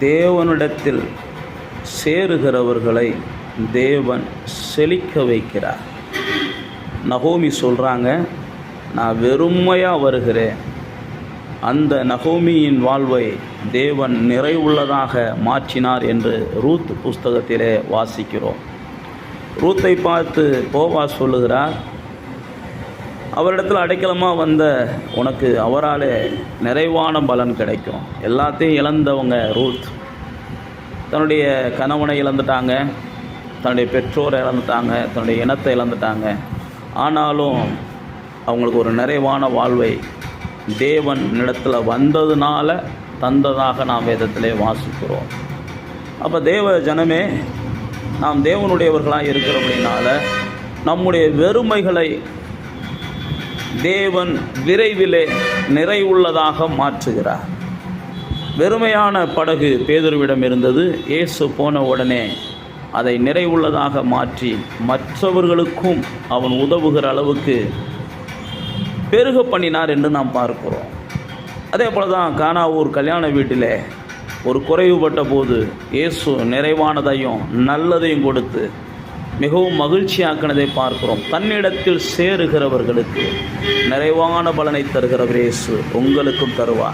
தேவனிடத்தில் சேருகிறவர்களை தேவன் செழிக்க வைக்கிறார். நகோமி சொல்கிறாங்க நான் வெறுமையாக வருகிறேன். அந்த நகோமியின் வாழ்வை தேவன் நிறைவுள்ளதாக மாற்றினார் என்று ரூத் புஸ்தகத்திலே வாசிக்கிறோம். ரூத்தை பார்த்து போவா சொல்லுகிறார் அவரிடத்தில் அடைக்கலமாக வந்த உனக்கு அவராலே நிறைவான பலன் கிடைக்கும். எல்லாத்தையும் இழந்தவங்க ரூத். தன்னுடைய கணவனை இழந்துட்டாங்க. தன்னுடைய பெற்றோரை இழந்துட்டாங்க. தன்னுடைய இனத்தை இழந்துட்டாங்க. ஆனாலும் அவங்களுக்கு ஒரு நிறைவான வாழ்வை தேவன் இடத்துல வந்ததுனால தந்ததாக நாம் வேதத்திலே வாசிக்கிறோம். அப்போ தேவ ஜனமே நாம் தேவனுடையவர்களாக இருக்கிறபடினால நம்முடைய வெறுமைகளை தேவன் விரைவிலே நிறைவுள்ளதாக மாற்றுகிறார். வெறுமையான படகு பேதுருவிடம் இருந்தது. இயேசு போன உடனே அதை நிறைவுள்ளதாக மாற்றி மற்றவர்களுக்கும் அவன் உதவுகிற அளவுக்கு பெருக பண்ணினார் என்று நாம் பார்க்கிறோம். அதே போல தான் கானாவூர் கல்யாண வீட்டில் ஒரு குறைவுபட்ட போது இயேசு நிறைவானதையும் நல்லதையும் கொடுத்து மிகவும் மகிழ்ச்சியாக்கினதை பார்க்கிறோம். தன்னிடத்தில் சேருகிறவர்களுக்கு நிறைவான பலனை தருகிறவர் இயேசு உங்களுக்கும் தருவார்.